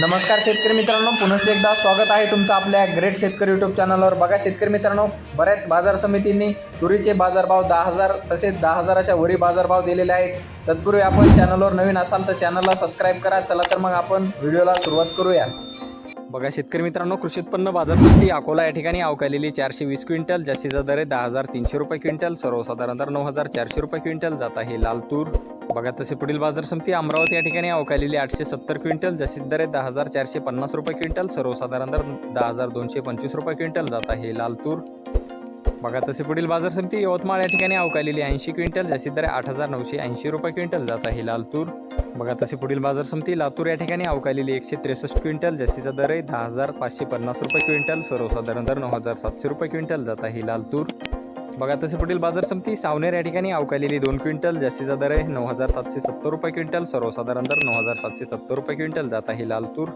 नमस्कार शेतकरी मित्रांनो पुनश्च एकदा स्वागत आहे तुमचं आपल्या ग्रेट शेतकरी यूट्यूब चॅनलवर बघा शेतकरी मित्रांनो बऱ्याच बाजार समितींनी तुरीचे बाजारभाव दहा हजार तसेच दहा हजाराच्या वरी बाजारभाव दिलेले आहेत. तत्पूर्वी आपण चॅनलवर नवीन असाल तर चॅनलला सबस्क्राईब करा. चला तर मग आपण व्हिडिओला सुरुवात करूया. बघा शेतकरी मित्रांनो कृषी उत्पन्न बाजार समिती अकोला या ठिकाणी अवकालेली चारशे वीस क्विंटल जास्तीचा दर आहे दहा हजार तीनशे रुपये क्विंटल सर्वसाधारण दर नऊ हजार चारशे रुपये क्विंटल जात आहे लाल तूर बघा तसे पुढील बाजार समिती अमरावती या ठिकाणी अवकालेली आठशे सत्तर क्विंटल जास्तीत दर आहे दहा हजार चारशे पन्नास रुपये क्विंटल सर्वसाधारण दर दहा हजार दोनशे पंचवीस रुपये क्विंटल. जात आहे लाल तूर. बघा तसे पुढील बाजार समिती यवतमाळ या ठिकाणी अवकालेली ऐंशी क्विंटल जास्तीत दर आहे आठ हजार नऊशे ऐंशी रुपये क्विंटल. जात आहे लाल तूर. बघा तसे पुढील बाजार समिती लातूर या ठिकाणी अवकालेली एकशे त्रेसष्ट क्विंटल जास्तीचा दर आहे दहा हजार पाचशे पन्नास रुपये क्विंटल सर्वसाधारण दर नऊ हजार सातशे रुपये क्विंटल. जात आहे लाल तूर. बघा तसे पुढील बाजार समिती सावनेर या ठिकाणी अवकालेली दोन क्विंटल जास्तीचा दर आहे नऊ हजार सातशे सत्तर रुपये क्विंटल सर्वसाधारण दर नऊ हजार सातशे सत्तर रुपये क्विंटल. जात आहे लाल तूर.